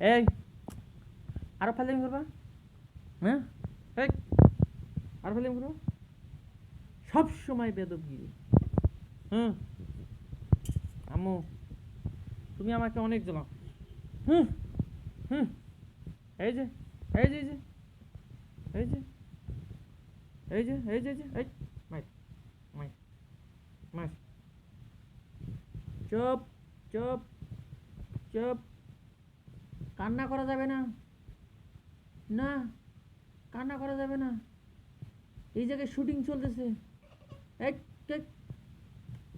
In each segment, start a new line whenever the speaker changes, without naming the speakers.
এই, আরও ফাইলিং করবা। হ্যাঁ? এই, আরও ফাইলিং করবা। সব সময় বেদবগিরি হুম? আম্মু, তুমি আমাকে অনেক জ্বালাও। হুম? হুম? এই যে এই যে এই যে এই যে এই যে এই যে এই যে, এই মাই মাই মাই চুপ চুপ চুপ। কান্না করা যাবে না। না, কান্না করা যাবে না। এই জায়গায় শুটিং চলতেছে।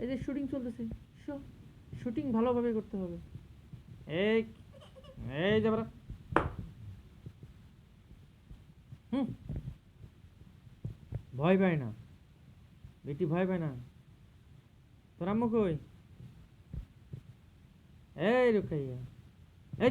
এই যে শুটিং চলতেছে। শুটিং ভালোভাবে করতে হবে। এই এই হুম। ভয় পায় না। বেটি ভয় পায় না। তোর আম্মু এই রুকাইয়া এই।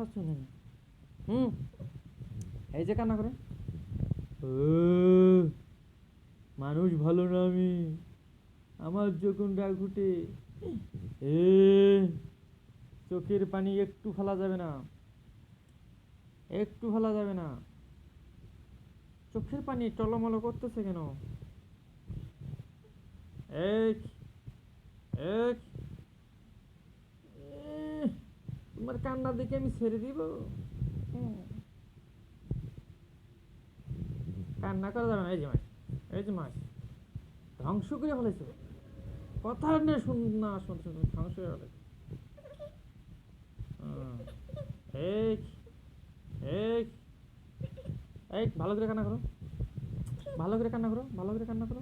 কথা শুনে হুম? এই যে কান্না করে। মানুষ ভালো না আমি। আমার যখন রাগ উঠে, এ, চোখের পানি একটু ফেলা যাবে না। একটু ফেলা যাবে না। চোখের পানি টলমলো করতেছে কেন? এক এক এ, তোমার কান্না দেখে আমি ছেড়ে দিব। কান্না করা যাবে না এই যে মাছ এই যে মাছ ধ্বংস করে ফেলেছে। কথা না শুন না শুনতে শুনতে ধ্বংস করে ফেলেছে। এই এই এই ভালো করে কান্না করো। ভালো করে কান্না করো ভালো করে কান্না করো।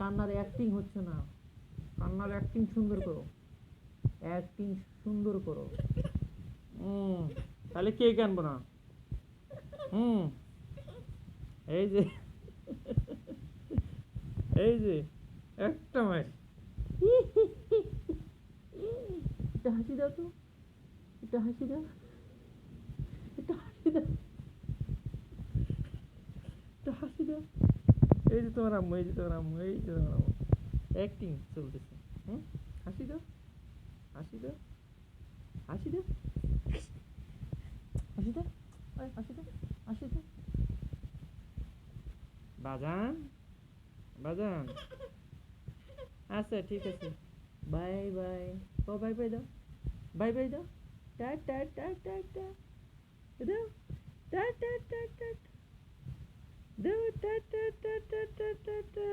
কান্নার অ্যাক্টিং হচ্ছে না। কান্নার অ্যাক্টিং সুন্দর করো। অ্যাক্টিং সুন্দর করো। হুম তাহলে কে কানবো না। হুম এই যে এই যে একটা মাস এটা হাসি দাও তো এটা হাসি দাও এটা হাসি দাও এটা হাসি দাও। এই যে তোমার আম্মু এই যে তোমার আম্মু এই যে তোমার আম্মু। অ্যাক্টিং চলতেছে হুম? হাসি দাও হাসি দাও হাসি দাও ওই হাসি দাও বাজান বাজান আচ্ছা ঠিক আছে বাই বাই ও বাই বাই দাও বাই বাই দাও টা টা টা টা টা দাও টা টা টা টা দাও টা টা টা টা টা টা